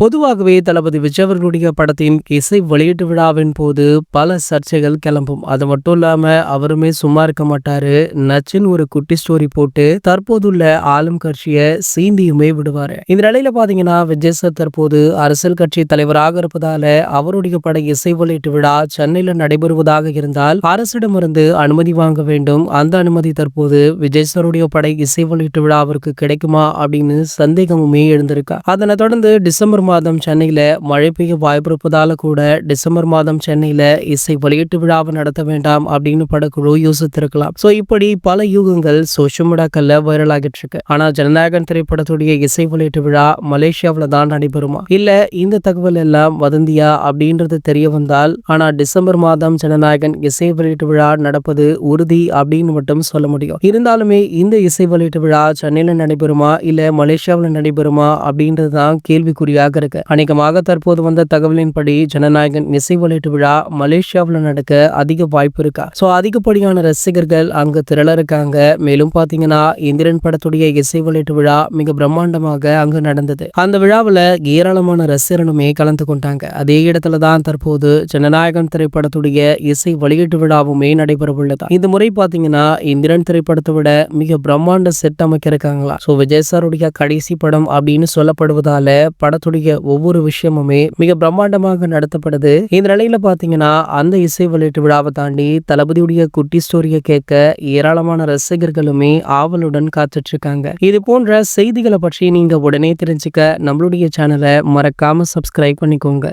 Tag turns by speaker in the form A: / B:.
A: பொதுவாகவே தளபதி விஜய் அவர்களுடைய படத்தின் இசை வெளியீட்டு விழாவின் போது பல சர்ச்சைகள் கிளம்பும். அது மட்டும் இல்லாம அவருமே சும்மா இருக்க மாட்டாரு. நச்சின் ஒரு குட்டி ஸ்டோரி போட்டு தற்போதுள்ள ஆளும் கட்சியை சீந்தியுமே விடுவாரு. இந்த நிலையில பாத்தீங்கன்னா விஜய் சார் தற்போது அரசியல் கட்சி தலைவராக இருப்பதால அவருடைய பட இசை வெளியீட்டு விழா சென்னையில நடைபெறுவதாக இருந்தால் அரசிடமிருந்து அனுமதி வாங்க வேண்டும். அந்த அனுமதி தற்போது விஜய் சாருடைய படை இசை வெளியீட்டு விழாவிற்கு கிடைக்குமா அப்படின்னு சந்தேகமுமே எழுந்திருக்கா. அதனை தொடர்ந்து டிசம்பர் மாதம் சென்னையில் மழை பெய்ய வாய்ப்பிருப்பதால் கூட டிசம்பர் மாதம் சென்னையில் இசை வெளியீட்டு விழாவை நடத்த வேண்டாம் அப்படின்னு படக்குழு யோசித்திருக்கலாம். ஸோ இப்படி பல யூகங்கள் சோஷியல் மீடியாக்கள்ல வைரல் ஆகிட்டு இருக்கு. ஆனால் ஜனநாயகன் திரைப்படத்துடைய இசை வெளியீட்டு விழா மலேசியாவில் தான் நடைபெறுமா? இல்லை இந்த தகவல் எல்லாம் வதந்தியா அப்படின்றது தெரிய வந்தால் ஆனால் டிசம்பர் மாதம் ஜனநாயகன் இசை வெளியீட்டு விழா நடப்பது உறுதி அப்படின்னு மட்டும் சொல்ல முடியும். இருந்தாலுமே இந்த இசை வெளியீட்டு விழா சென்னையில் நடைபெறுமா? இல்லை மலேசியாவில் நடைபெறுமா? அப்படின்றது தான் கேள்விக்குறியாக இருக்கு. அநேகமாக தற்போது வந்த தகவலின்படி ஜனநாயகன் இசை வெளியீட்டு விழா மலேசியாவில் நடக்க அதிக வாய்ப்பு இருக்கா? ஸோ அதிகப்படியான ரசிகர்கள் அங்கு திரள இருக்காங்க மேலும் பார்த்தீங்கன்னா இந்திரன் படத்துடைய இசை வெளியீட்டு விழா மிக பிரம்மாண்டமாக அங்கு நடந்தது. அந்த விழாவில் ஏராளமான ரசிகர்களுமே கலந்து கொண்டாங்க. அதே இடத்துல தான் தற்போது ஜனநாயகன் திரைப்படத்துடைய இசை வெளியீட்டு விழாவுமே நடைபெற உள்ளதா இந்த முறை பார்த்தீங்கன்னா இந்திரன் திரைப்படத்தை விட மிக பிரம்மாண்ட செட் அமைக்க இருக்காங்களா? ஸோ விஜய் சாருடைய கடைசி படம் அப்படின்னு சொல்லப்படுவதால படத்துடைய ஒவ்வொரு விஷயமுமே மிக பிரம்மாண்டமாக நடத்தப்படுது. இந்த நிலையில பாத்தீங்கன்னா அந்த இசை வெளியீட்டு விழாவை தாண்டி தளபதியுடைய குட்டி ஸ்டோரியை கேட்க ஏராளமான ரசிகர்களுமே ஆவலுடன் காத்துட்டு இருக்காங்க இது போன்ற செய்திகளை பற்றி நீங்க உடனே தெரிஞ்சுக்க நம்மளுடைய சேனலை மறக்காம சப்ஸ்கிரைப் பண்ணிக்கோங்க.